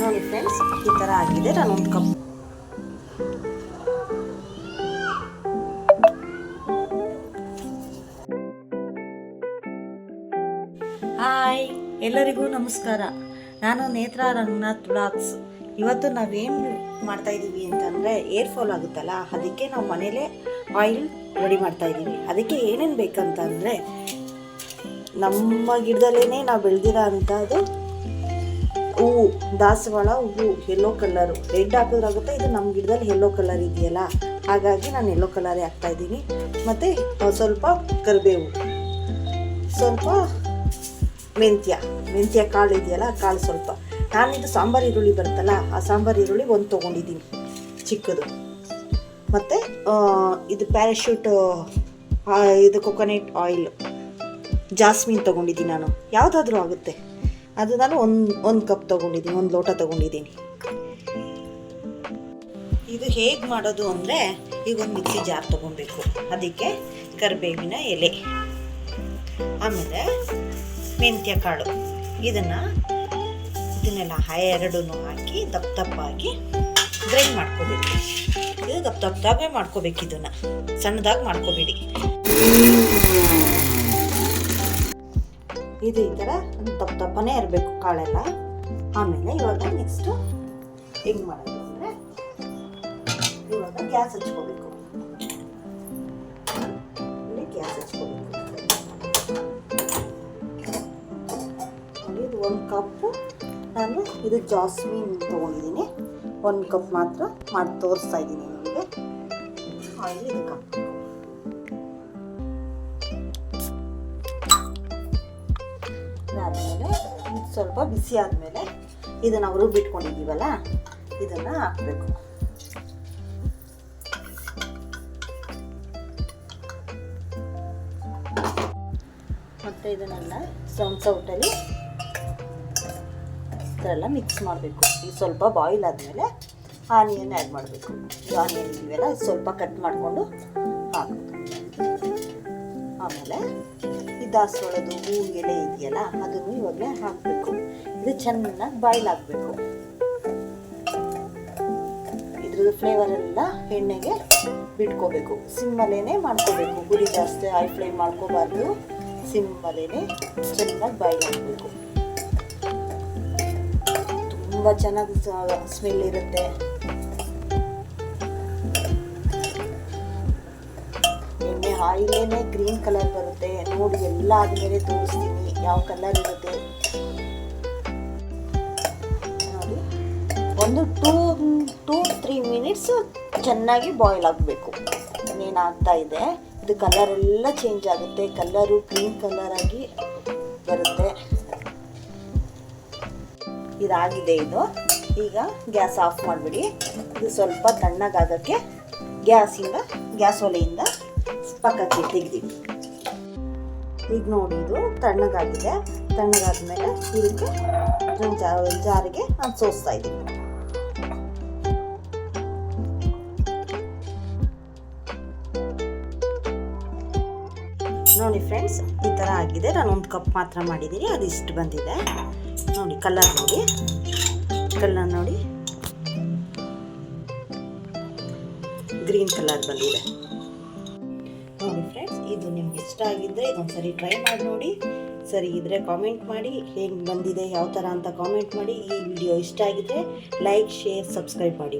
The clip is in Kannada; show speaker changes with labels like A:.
A: ನೋಡಿ ಫ್ರೆಂಡ್ಸ್ ಈ ಥರ ಆಗಿದೆ. ನಾನು ಒಂದು ಕಪ್ ಹಾಯ್ ಎಲ್ಲರಿಗೂ ನಮಸ್ಕಾರ. ನಾನು ನೇತ್ರ ರಂಗನಾಥ್ ಬ್ಲಾಗ್ಸ್. ಇವತ್ತು ನಾವೇನು ಮಾಡ್ತಾ ಇದ್ದೀವಿ ಅಂತಂದರೆ ಏರ್ ಫಾಲ್ ಆಗುತ್ತಲ್ಲ, ಅದಕ್ಕೆ ನಾವು ಮನೇಲೆ ಆಯಿಲ್ ರೆಡಿ ಮಾಡ್ತಾ ಮಾಡ್ತಾಯಿದ್ದೀವಿ ಅದಕ್ಕೆ ಏನೇನು ಬೇಕಂತಂದರೆ, ನಮ್ಮ ಗಿಡದಲ್ಲೇ ನಾವು ಬೆಳೆದಿರೋ ಅಂಥದ್ದು ಹೂವು ದಾಸವಾಳ ಹೂವು ಯೆಲ್ಲೋ ಕಲರು ರೆಡ್ ಹಾಕಿದ್ರಾಗುತ್ತೆ ಇದು ನಮ್ಮ ಗಿಡದಲ್ಲಿ ಯೆಲ್ಲೋ ಕಲರ್ ಇದೆಯಲ್ಲ. ಹಾಗಾಗಿ ನಾನು ಯೆಲ್ಲೋ ಕಲರೇ ಹಾಕ್ತಾ ಇದ್ದೀನಿ. ಮತ್ತು ಸ್ವಲ್ಪ ಕರಿಬೇವು. ಸ್ವಲ್ಪ ಮೆಂತ್ಯ. ಮೆಂತ್ಯ ಕಾಳು ಇದೆಯಲ್ಲ ಕಾಳು ಸ್ವಲ್ಪ. ನಾನಿದು ಸಾಂಬಾರು ಈರುಳ್ಳಿ ಬರುತ್ತಲ್ಲ, ಆ ಸಾಂಬಾರು ಈರುಳ್ಳಿ ಒಂದು ತೊಗೊಂಡಿದ್ದೀನಿ, ಚಿಕ್ಕದು. ಮತ್ತು ಇದು ಪ್ಯಾರಾಶೂಟ್ ಇದು ಕೊಕೊನೆಟ್ ಆಯಿಲ್ ಜಾಸ್ಮಿನ್ ತೊಗೊಂಡಿದ್ದೀನಿ ನಾನು. ಯಾವುದಾದ್ರೂ ಆಗುತ್ತೆ. ಅದು ನಾನು ಒಂದು ಒಂದು ಕಪ್ ತೊಗೊಂಡಿದ್ದೀನಿ, ಒಂದು ಲೋಟ ತೊಗೊಂಡಿದ್ದೀನಿ. ಇದು ಹೇಗೆ ಮಾಡೋದು ಅಂದರೆ ಈಗ ಒಂದು ಮಿಕ್ಸಿ ಜಾರ್ ತೊಗೊಬೇಕು. ಅದಕ್ಕೆ ಕರಿಬೇವಿನ ಎಲೆ, ಆಮೇಲೆ ಮೆಂತ್ಯ ಕಾಳು. ಇದನ್ನು ಇದನ್ನೆಲ್ಲ ಎರಡೂ ಹಾಕಿ ದಪ್ಪ ದಪ್ಪಾಗಿ ಗ್ರೈಂಡ್ ಮಾಡ್ಕೋಬೇಕು. ಇದು ದಪ್ಪ ದಪ್ಪದಾಗೆ ಮಾಡ್ಕೋಬೇಕು ಇದನ್ನು. ಸಣ್ಣದಾಗಿ ಮಾಡ್ಕೋಬೇಡಿ. ಇದು ಈ ಥರ ದಪ್ಪ ತಪ್ಪನೇ ಇರಬೇಕು ಕಾಳೆಲ್ಲ. ಆಮೇಲೆ ಇವಾಗ ನೆಕ್ಸ್ಟು ಹೆಂಗೆ ಮಾಡೋದು ಅಂದರೆ ಇವಾಗ ಗ್ಯಾಸ್ ಹಚ್ಕೋಬೇಕು. ಗ್ಯಾಸ್ ಹಚ್ಕೋಬೇಕು. ಇದು ಒಂದು ಕಪ್ಪು. ನಾನು ಇದು ಜಾಸ್ಮಿನ್ ತೊಗೊಂಡಿದ್ದೀನಿ. ಒಂದು ಕಪ್ ಮಾತ್ರ ಮಾಡಿ ತೋರಿಸ್ತಾ ಇದ್ದೀನಿ ನಿಮಗೆ. ಆಯಿಲ್ ಇದು ಹಾಕ್ಬೇಕು ಇದು ಸ್ವಲ್ಪ ಬಿಸಿ ಆದಮೇಲೆ ಇದನ್ನು ನಾವು ರುಬ್ಬಿಟ್ಕೊಂಡಿದ್ದೀವಲ್ಲ ಇದನ್ನು ಹಾಕಬೇಕು. ಮತ್ತು ಇದನ್ನೆಲ್ಲ ಸೌಂಡ್ ಸೌಟಲ್ಲಿ ಇದೆಲ್ಲ ಮಿಕ್ಸ್ ಮಾಡಬೇಕು. ಇದು ಸ್ವಲ್ಪ ಬಾಯ್ಲ್ ಆದಮೇಲೆ ಆನಿಯನ್ ಆ್ಯಡ್ ಮಾಡಬೇಕು. ಈ ಆನಿಯನ್ ಇದೆಯಲ್ಲ ಇದು ಸ್ವಲ್ಪ ಕಟ್ ಮಾಡಿಕೊಂಡು ಹಾಕಬೇಕು. ಆಮೇಲೆ ಈ ದಾಸವಾಳದ ಹೂ ಎಲೆ ಇದೆಯಲ್ಲ, ಅದನ್ನು ಇವಾಗಲೇ ಹಾಕಬೇಕು. ಇದು ಚೆನ್ನಾಗಿ ಬಾಯ್ಲ್ ಆಗಬೇಕು. ಇದ್ರದ್ದು ಫ್ಲೇವರ್ ಎಲ್ಲ ಎಣ್ಣೆಗೆ ಬಿಟ್ಕೋಬೇಕು. ಸಿಮ್ಮಲೇನೆ ಮಾಡ್ಕೋಬೇಕು. ಗುರಿ ಜಾಸ್ತಿ ಹೈ ಫ್ಲೇಮ್ ಮಾಡ್ಕೋಬಾರ್ದು. ಸಿಮ್ಮಲೇನೆ ಚೆನ್ನಾಗಿ ಬಾಯ್ಲ್ ಆಗಬೇಕು. ತುಂಬ ಚೆನ್ನಾಗಿ ಸ್ಮೆಲ್ ಇರುತ್ತೆ. ಆಯಿಲೇನೆ ಗ್ರೀನ್ ಕಲರ್ ಬರುತ್ತೆ. ನೋಡಿ, ಎಲ್ಲ ಆದಮೇಲೆ ತೋರಿಸ್ತೀನಿ ಯಾವ ಕಲರ್ ಇರುತ್ತೆ. ನೋಡಿ, ಒಂದು ಟೂ ಟೂ, ತ್ರೀ ಮಿನಿಟ್ಸ್ ಚೆನ್ನಾಗಿ ಬಾಯ್ಲ್ ಆಗಬೇಕು. ಏನಾಗ್ತಾ ಇದೆ? ಇದು ಕಲರ್ ಎಲ್ಲ ಚೇಂಜ್ ಆಗುತ್ತೆ. ಕಲರು ಗ್ರೀನ್ ಕಲರ್ ಆಗಿ ಬರುತ್ತೆ. ಇದಾಗಿದೆ ಇದು. ಈಗ ಗ್ಯಾಸ್ ಆಫ್ ಮಾಡಿಬಿಡಿ. ಇದು ಸ್ವಲ್ಪ ತಣ್ಣಗಾಗಕ್ಕೆ ಗ್ಯಾಸಿಂದ, ಗ್ಯಾಸ್ ಒಲೆಯಿಂದ ಪಕ್ಕಕ್ಕೆ ತೆಗೆದಿವಿ ಈಗ ನೋಡಿ ಇದು ತಣ್ಣಗಾಗಿದೆ. ತಣ್ಣಗಾದ್ಮೇಲೆ ಇದಕ್ಕೆ ಒಂದು ಜಾರಿಗೆ ನಾನು ಸೋಸ್ತಾ ಇದ್ದೀನಿ. ನೋಡಿ ಫ್ರೆಂಡ್ಸ್ ಈ ಥರ ಆಗಿದೆ. ನಾನು ಒಂದು ಕಪ್ ಮಾತ್ರ ಮಾಡಿದ್ದೀನಿ ಅದು ಇಷ್ಟು ಬಂದಿದೆ. ನೋಡಿ ಕಲರ್ ನೋಡಿ. ಕಲರ್ ನೋಡಿ. ಗ್ರೀನ್ ಕಲರ್ ಬಂದಿದೆ. ಇಷ್ಟ ಆಗಿದ್ದರೆ ಇದೊಂದು ಸರಿ ಟ್ರೈ ಮಾಡಿ ನೋಡಿ. ಸರಿ ಇದ್ದರೆ ಕಾಮೆಂಟ್ ಮಾಡಿ, ಹೇಗೆ ಬಂದಿದೆ ಯಾವ ಥರ ಅಂತ ಕಾಮೆಂಟ್ ಮಾಡಿ. ಈ ವಿಡಿಯೋ ಇಷ್ಟ ಆಗಿದ್ರೆ ಲೈಕ್ ಶೇರ್ ಸಬ್ಸ್ಕ್ರೈಬ್ ಮಾಡಿ.